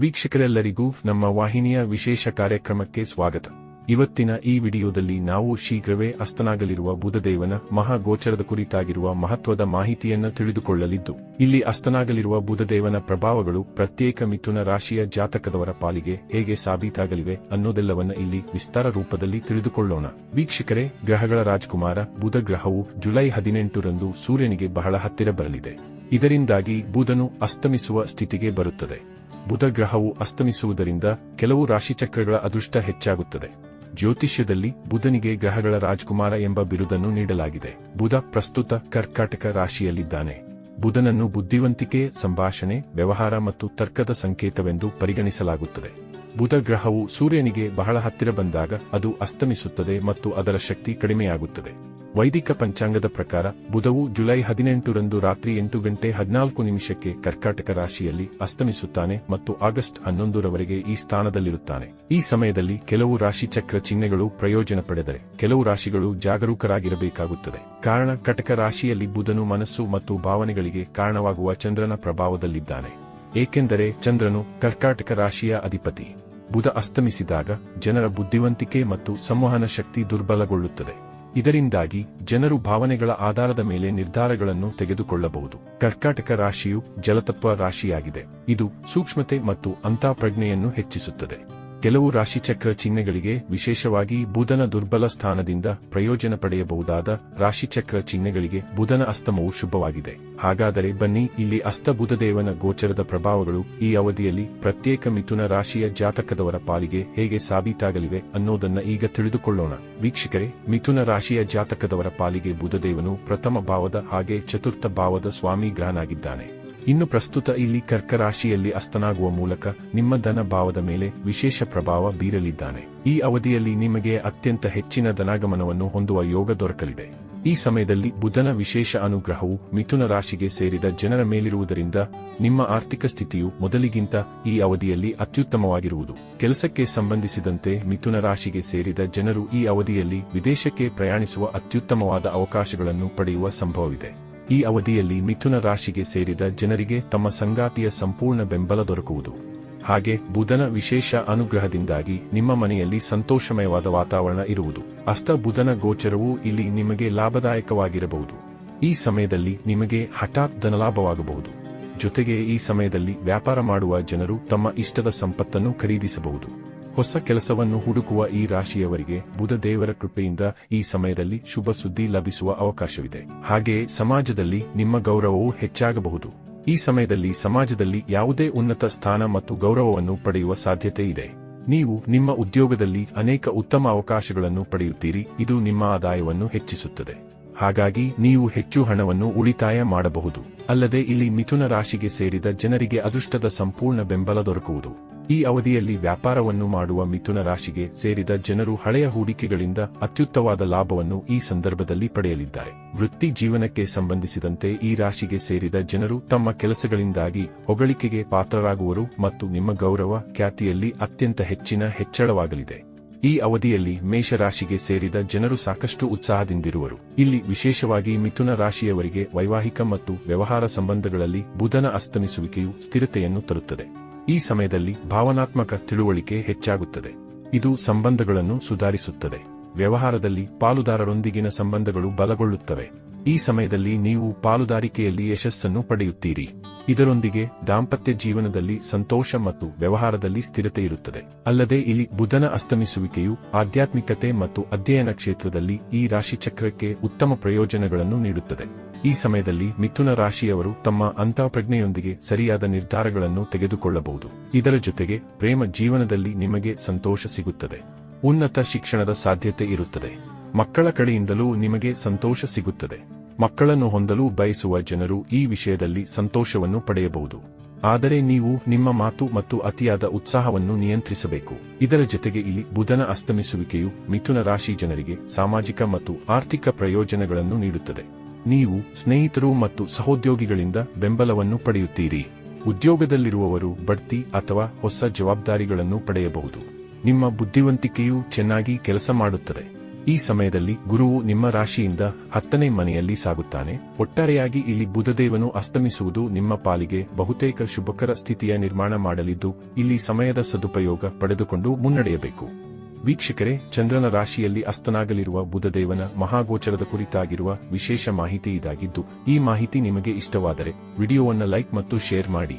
ವೀಕ್ಷಕರೆಲ್ಲರಿಗೂ ನಮ್ಮ ವಾಹಿನಿಯ ವಿಶೇಷ ಕಾರ್ಯಕ್ರಮಕ್ಕೆ ಸ್ವಾಗತ. ಇವತ್ತಿನ ಈ ವಿಡಿಯೋದಲ್ಲಿ ನಾವು ಶೀಘ್ರವೇ ಅಸ್ತನಾಗಲಿರುವ ಬುಧದೇವನ ಮಹಾಗೋಚರದ ಕುರಿತಾಗಿರುವ ಮಹತ್ವದ ಮಾಹಿತಿಯನ್ನು ತಿಳಿದುಕೊಳ್ಳಲಿದ್ದು, ಇಲ್ಲಿ ಅಸ್ತನಾಗಲಿರುವ ಬುಧದೇವನ ಪ್ರಭಾವಗಳು ಪ್ರತ್ಯೇಕ ಮಿಥುನ ರಾಶಿಯ ಜಾತಕದವರ ಪಾಲಿಗೆ ಹೇಗೆ ಸಾಬೀತಾಗಲಿವೆ ಅನ್ನೋದೆಲ್ಲವನ್ನ ಇಲ್ಲಿ ವಿಸ್ತಾರ ರೂಪದಲ್ಲಿ ತಿಳಿದುಕೊಳ್ಳೋಣ. ವೀಕ್ಷಕರೇ, ಗ್ರಹಗಳ ರಾಜಕುಮಾರ ಬುಧ ಗ್ರಹವು ಜುಲೈ ಹದಿನೆಂಟರಂದು ಸೂರ್ಯನಿಗೆ ಬಹಳ ಹತ್ತಿರ ಬರಲಿದೆ. ಇದರಿಂದಾಗಿ ಬುಧನು ಅಸ್ತಮಿಸುವ ಸ್ಥಿತಿಗೆ ಬರುತ್ತದೆ. ಬುಧ ಗ್ರಹವು ಅಸ್ತಮಿಸುವುದರಿಂದ ಕೆಲವು ರಾಶಿಚಕ್ರಗಳ ಅದೃಷ್ಟ ಹೆಚ್ಚಾಗುತ್ತದೆ. ಜ್ಯೋತಿಷ್ಯದಲ್ಲಿ ಬುಧನಿಗೆ ಗ್ರಹಗಳ ರಾಜಕುಮಾರ ಎಂಬ ಬಿರುದನ್ನು ನೀಡಲಾಗಿದೆ. ಬುಧ ಪ್ರಸ್ತುತ ಕರ್ಕಾಟಕ ರಾಶಿಯಲ್ಲಿದ್ದಾನೆ. ಬುಧನನ್ನು ಬುದ್ಧಿವಂತಿಕೆ, ಸಂಭಾಷಣೆ, ವ್ಯವಹಾರ ಮತ್ತು ತರ್ಕದ ಸಂಕೇತವೆಂದು ಪರಿಗಣಿಸಲಾಗುತ್ತದೆ. ಬುಧ ಗ್ರಹವು ಸೂರ್ಯನಿಗೆ ಬಹಳ ಹತ್ತಿರ ಬಂದಾಗ ಅದು ಅಸ್ತಮಿಸುತ್ತದೆ ಮತ್ತು ಅದರ ಶಕ್ತಿ ಕಡಿಮೆಯಾಗುತ್ತದೆ. ವೈದಿಕ ಪಂಚಾಂಗದ ಪ್ರಕಾರ ಬುಧವು ಜುಲೈ ಹದಿನೆಂಟರಂದು ರಾತ್ರಿ ಎಂಟು ಗಂಟೆ ಹದಿನಾಲ್ಕು ನಿಮಿಷಕ್ಕೆ ಕರ್ಕಾಟಕ ರಾಶಿಯಲ್ಲಿ ಅಸ್ತಮಿಸುತ್ತಾನೆ ಮತ್ತು ಆಗಸ್ಟ್ ಹನ್ನೊಂದರವರೆಗೆ ಈ ಸ್ಥಾನದಲ್ಲಿರುತ್ತಾನೆ. ಈ ಸಮಯದಲ್ಲಿ ಕೆಲವು ರಾಶಿಚಕ್ರ ಚಿಹ್ನೆಗಳು ಪ್ರಯೋಜನ ಪಡೆದರೆ ಕೆಲವು ರಾಶಿಗಳು ಜಾಗರೂಕರಾಗಿರಬೇಕಾಗುತ್ತದೆ. ಕಾರಣ, ಕಟಕ ರಾಶಿಯಲ್ಲಿ ಬುಧನು ಮನಸ್ಸು ಮತ್ತು ಭಾವನೆಗಳಿಗೆ ಕಾರಣವಾಗುವ ಚಂದ್ರನ ಪ್ರಭಾವದಲ್ಲಿದ್ದಾನೆ. ಏಕೆಂದರೆ ಚಂದ್ರನು ಕರ್ಕಾಟಕ ರಾಶಿಯ ಅಧಿಪತಿ. ಬುಧ ಅಸ್ತಮಿಸಿದಾಗ ಜನರ ಬುದ್ಧಿವಂತಿಕೆ ಮತ್ತು ಸಂವಹನ ಶಕ್ತಿ ದುರ್ಬಲಗೊಳ್ಳುತ್ತದೆ. ಇದರಿಂದಾಗಿ ಜನರು ಭಾವನೆಗಳ ಆಧಾರದ ಮೇಲೆ ನಿರ್ಧಾರಗಳನ್ನು ತೆಗೆದುಕೊಳ್ಳಬಹುದು. ಕರ್ಕಾಟಕ ರಾಶಿಯು ಜಲತತ್ವ ರಾಶಿಯಾಗಿದೆ. ಇದು ಸೂಕ್ಷ್ಮತೆ ಮತ್ತು ಅಂತಃಪ್ರಜ್ಞೆಯನ್ನು ಹೆಚ್ಚಿಸುತ್ತದೆ. ಕೆಲವು ರಾಶಿಚಕ್ರ ಚಿಹ್ನೆಗಳಿಗೆ ವಿಶೇಷವಾಗಿ ಬುಧನ ದುರ್ಬಲ ಸ್ಥಾನದಿಂದ ಪ್ರಯೋಜನ ಪಡೆಯಬಹುದಾದ ರಾಶಿಚಕ್ರ ಚಿಹ್ನೆಗಳಿಗೆ ಬುಧನ ಅಸ್ತಮವು ಶುಭವಾಗಿದೆ. ಹಾಗಾದರೆ ಬನ್ನಿ, ಇಲ್ಲಿ ಅಸ್ತ ಬುಧದೇವನ ಗೋಚರದ ಪ್ರಭಾವಗಳು ಈ ಅವಧಿಯಲ್ಲಿ ಪ್ರತ್ಯೇಕ ಮಿಥುನ ರಾಶಿಯ ಜಾತಕದವರ ಪಾಲಿಗೆ ಹೇಗೆ ಸಾಬೀತಾಗಲಿವೆ ಅನ್ನೋದನ್ನ ಈಗ ತಿಳಿದುಕೊಳ್ಳೋಣ. ವೀಕ್ಷಕರೇ, ಮಿಥುನ ರಾಶಿಯ ಜಾತಕದವರ ಪಾಲಿಗೆ ಬುಧದೇವನು ಪ್ರಥಮ ಭಾವದ ಹಾಗೆ ಚತುರ್ಥ ಭಾವದ ಸ್ವಾಮಿ ಗ್ರಹನಾಗಿದ್ದಾನೆ ಇನ್ನು ಪ್ರಸ್ತುತ ಇಲ್ಲಿ ಕರ್ಕರಾಶಿಯಲ್ಲಿ ಅಸ್ತನಾಗುವ ಮೂಲಕ ನಿಮ್ಮ ಧನ ಭಾವದ ಮೇಲೆ ವಿಶೇಷ ಪ್ರಭಾವ ಬೀರಲಿದ್ದಾನೆ. ಈ ಅವಧಿಯಲ್ಲಿ ನಿಮಗೆ ಅತ್ಯಂತ ಹೆಚ್ಚಿನ ಧನಾಗಮನವನ್ನು ಹೊಂದುವ ಯೋಗ ದೊರಕಲಿದೆ. ಈ ಸಮಯದಲ್ಲಿ ಬುಧನ ವಿಶೇಷ ಅನುಗ್ರಹವು ಮಿಥುನ ರಾಶಿಗೆ ಸೇರಿದ ಜನರ ಮೇಲಿರುವುದರಿಂದ ನಿಮ್ಮ ಆರ್ಥಿಕ ಸ್ಥಿತಿಯು ಮೊದಲಿಗಿಂತ ಈ ಅವಧಿಯಲ್ಲಿ ಅತ್ಯುತ್ತಮವಾಗಿರುವುದು. ಕೆಲಸಕ್ಕೆ ಸಂಬಂಧಿಸಿದಂತೆ ಮಿಥುನ ರಾಶಿಗೆ ಸೇರಿದ ಜನರು ಈ ಅವಧಿಯಲ್ಲಿ ವಿದೇಶಕ್ಕೆ ಪ್ರಯಾಣಿಸುವ ಅತ್ಯುತ್ತಮವಾದ ಅವಕಾಶಗಳನ್ನು ಪಡೆಯುವ ಸಂಭವವಿದೆ. ಈ ಅವಧಿಯಲ್ಲಿ ಮಿಥುನ ರಾಶಿಗೆ ಸೇರಿದ ಜನರಿಗೆ ತಮ್ಮ ಸಂಗಾತಿಯ ಸಂಪೂರ್ಣ ಬೆಂಬಲ ದೊರಕುವುದು. ಹಾಗೆ ಬುಧನ ವಿಶೇಷ ಅನುಗ್ರಹದಿಂದಾಗಿ ನಿಮ್ಮ ಮನೆಯಲ್ಲಿ ಸಂತೋಷಮಯವಾದ ವಾತಾವರಣ ಇರುವುದು. ಅಸ್ತ ಬುಧನ ಗೋಚರವು ಇಲ್ಲಿ ನಿಮಗೆ ಲಾಭದಾಯಕವಾಗಿರಬಹುದು. ಈ ಸಮಯದಲ್ಲಿ ನಿಮಗೆ ಹಠಾತ್ ಧನಲಾಭವಾಗಬಹುದು. ಜೊತೆಗೆ ಈ ಸಮಯದಲ್ಲಿ ವ್ಯಾಪಾರ ಮಾಡುವ ಜನರು ತಮ್ಮ ಇಷ್ಟದ ಸಂಪತ್ತನ್ನು ಖರೀದಿಸಬಹುದು. ಹೊಸ ಕೆಲಸವನ್ನು ಹುಡುಕುವ ಈ ರಾಶಿಯವರಿಗೆ ಬುಧ ದೇವರ ಕೃಪೆಯಿಂದ ಈ ಸಮಯದಲ್ಲಿ ಶುಭ ಸುದ್ದಿ ಲಭಿಸುವ ಅವಕಾಶವಿದೆ. ಹಾಗೆಯೇ ಸಮಾಜದಲ್ಲಿ ನಿಮ್ಮ ಗೌರವವು ಹೆಚ್ಚಾಗಬಹುದು. ಈ ಸಮಯದಲ್ಲಿ ಸಮಾಜದಲ್ಲಿ ಯಾವುದೇ ಉನ್ನತ ಸ್ಥಾನ ಮತ್ತು ಗೌರವವನ್ನು ಪಡೆಯುವ ಸಾಧ್ಯತೆ ಇದೆ. ನೀವು ನಿಮ್ಮ ಉದ್ಯೋಗದಲ್ಲಿ ಅನೇಕ ಉತ್ತಮ ಅವಕಾಶಗಳನ್ನು ಪಡೆಯುತ್ತೀರಿ. ಇದು ನಿಮ್ಮ ಆದಾಯವನ್ನು ಹೆಚ್ಚಿಸುತ್ತದೆ. ಹಾಗಾಗಿ ನೀವು ಹೆಚ್ಚು ಹಣವನ್ನು ಉಳಿತಾಯ ಮಾಡಬಹುದು. ಅಲ್ಲದೆ ಇಲ್ಲಿ ಮಿಥುನ ರಾಶಿಗೆ ಸೇರಿದ ಜನರಿಗೆ ಅದೃಷ್ಟದ ಸಂಪೂರ್ಣ ಬೆಂಬಲ ದೊರಕುವುದು. ಈ ಅವಧಿಯಲ್ಲಿ ವ್ಯಾಪಾರವನ್ನು ಮಾಡುವ ಮಿಥುನ ರಾಶಿಗೆ ಸೇರಿದ ಜನರು ಹಳೆಯ ಹೂಡಿಕೆಗಳಿಂದ ಅತ್ಯುತ್ತವಾದ ಲಾಭವನ್ನು ಈ ಸಂದರ್ಭದಲ್ಲಿ ಪಡೆಯಲಿದ್ದಾರೆ. ವೃತ್ತಿ ಜೀವನಕ್ಕೆ ಸಂಬಂಧಿಸಿದಂತೆ ಈ ರಾಶಿಗೆ ಸೇರಿದ ಜನರು ತಮ್ಮ ಕೆಲಸಗಳಿಂದಾಗಿ ಹೊಗಳಿಕೆಗೆ ಪಾತ್ರರಾಗುವರು ಮತ್ತು ನಿಮ್ಮ ಗೌರವ ಖ್ಯಾತಿಯಲ್ಲಿ ಅತ್ಯಂತ ಹೆಚ್ಚಿನ ಹೆಚ್ಚಳವಾಗಲಿದೆ. ಈ ಅವಧಿಯಲ್ಲಿ ಮೇಷರಾಶಿಗೆ ಸೇರಿದ ಜನರು ಸಾಕಷ್ಟು ಉತ್ಸಾಹದಿಂದಿರುವರು. ಇಲ್ಲಿ ವಿಶೇಷವಾಗಿ ಮಿಥುನ ರಾಶಿಯವರಿಗೆ ವೈವಾಹಿಕ ಮತ್ತು ವ್ಯವಹಾರ ಸಂಬಂಧಗಳಲ್ಲಿ ಬುಧನ ಅಸ್ತಮಿಸುವಿಕೆಯು ಸ್ಥಿರತೆಯನ್ನು ತರುತ್ತದೆ. ಈ ಸಮಯದಲ್ಲಿ ಭಾವನಾತ್ಮಕ ತಿಳುವಳಿಕೆ ಹೆಚ್ಚಾಗುತ್ತದೆ. ಇದು ಸಂಬಂಧಗಳನ್ನು ಸುಧಾರಿಸುತ್ತದೆ. ವ್ಯವಹಾರದಲ್ಲಿ ಪಾಲುದಾರರೊಂದಿಗಿನ ಸಂಬಂಧಗಳು ಬಲಗೊಳ್ಳುತ್ತವೆ. ಈ ಸಮಯದಲ್ಲಿ ನೀವು ಪಾಲುದಾರಿಕೆಯಲ್ಲಿ ಯಶಸ್ಸನ್ನು ಪಡೆಯುತ್ತೀರಿ. ಇದರೊಂದಿಗೆ ದಾಂಪತ್ಯ ಜೀವನದಲ್ಲಿ ಸಂತೋಷ ಮತ್ತು ವ್ಯವಹಾರದಲ್ಲಿ ಸ್ಥಿರತೆ ಇರುತ್ತದೆ. ಅಲ್ಲದೆ ಇಲ್ಲಿ ಬುಧನ ಅಸ್ತಮಿಸುವಿಕೆಯು ಆಧ್ಯಾತ್ಮಿಕತೆ ಮತ್ತು ಅಧ್ಯಯನ ಕ್ಷೇತ್ರದಲ್ಲಿ ಈ ರಾಶಿಚಕ್ರಕ್ಕೆ ಉತ್ತಮ ಪ್ರಯೋಜನಗಳನ್ನು ನೀಡುತ್ತದೆ. ಈ ಸಮಯದಲ್ಲಿ ಮಿಥುನ ರಾಶಿಯವರು ತಮ್ಮ ಅಂತಃಪ್ರಜ್ಞೆಯೊಂದಿಗೆ ಸರಿಯಾದ ನಿರ್ಧಾರಗಳನ್ನು ತೆಗೆದುಕೊಳ್ಳಬಹುದು. ಇದರ ಜೊತೆಗೆ ಪ್ರೇಮ ಜೀವನದಲ್ಲಿ ನಿಮಗೆ ಸಂತೋಷ ಸಿಗುತ್ತದೆ. ಉನ್ನತ ಶಿಕ್ಷಣದ ಸಾಧ್ಯತೆ ಇರುತ್ತದೆ. ಮಕ್ಕಳ ಕಡೆಯಿಂದಲೂ ನಿಮಗೆ ಸಂತೋಷ ಸಿಗುತ್ತದೆ. ಮಕ್ಕಳನ್ನು ಹೊಂದಲು ಬಯಸುವ ಜನರು ಈ ವಿಷಯದಲ್ಲಿ ಸಂತೋಷವನ್ನು ಪಡೆಯಬಹುದು. ಆದರೆ ನೀವು ನಿಮ್ಮ ಮಾತು ಮತ್ತು ಅತಿಯಾದ ಉತ್ಸಾಹವನ್ನು ನಿಯಂತ್ರಿಸಬೇಕು. ಇದರ ಜೊತೆಗೆ ಇಲ್ಲಿ ಬುಧನ ಅಸ್ತಮಿಸುವಿಕೆಯು ಮಿಥುನ ರಾಶಿ ಜನರಿಗೆ ಸಾಮಾಜಿಕ ಮತ್ತು ಆರ್ಥಿಕ ಪ್ರಯೋಜನಗಳನ್ನು ನೀಡುತ್ತದೆ. ನೀವು ಸ್ನೇಹಿತರು ಮತ್ತು ಸಹೋದ್ಯೋಗಿಗಳಿಂದ ಬೆಂಬಲವನ್ನು ಪಡೆಯುತ್ತೀರಿ. ಉದ್ಯೋಗದಲ್ಲಿರುವವರು ಬಡ್ತಿ ಅಥವಾ ಹೊಸ ಜವಾಬ್ದಾರಿಗಳನ್ನು ಪಡೆಯಬಹುದು. ನಿಮ್ಮ ಬುದ್ಧಿವಂತಿಕೆಯು ಚೆನ್ನಾಗಿ ಕೆಲಸ ಮಾಡುತ್ತದೆ. ಈ ಸಮಯದಲ್ಲಿ ಗುರುವು ನಿಮ್ಮ ರಾಶಿಯಿಂದ ಹತ್ತನೇ ಮನೆಯಲ್ಲಿ ಸಾಗುತ್ತಾನೆ. ಒಟ್ಟಾರೆಯಾಗಿ ಇಲ್ಲಿ ಬುಧದೇವನು ಅಸ್ತಮಿಸುವುದು ನಿಮ್ಮ ಪಾಲಿಗೆ ಬಹುತೇಕ ಶುಭಕರ ಸ್ಥಿತಿಯ ನಿರ್ಮಾಣ ಮಾಡಲಿದ್ದು, ಇಲ್ಲಿ ಸಮಯದ ಸದುಪಯೋಗ ಪಡೆದುಕೊಂಡು ಮುನ್ನಡೆಯಬೇಕು. ವೀಕ್ಷಕರೇ, ಚಂದ್ರನ ರಾಶಿಯಲ್ಲಿ ಅಸ್ತನಾಗಲಿರುವ ಬುಧದೇವನ ಮಹಾಗೋಚರದ ಕುರಿತಾಗಿರುವ ವಿಶೇಷ ಮಾಹಿತಿ ಇದಾಗಿದ್ದು, ಈ ಮಾಹಿತಿ ನಿಮಗೆ ಇಷ್ಟವಾದರೆ ವಿಡಿಯೋವನ್ನು ಲೈಕ್ ಮತ್ತು ಶೇರ್ ಮಾಡಿ.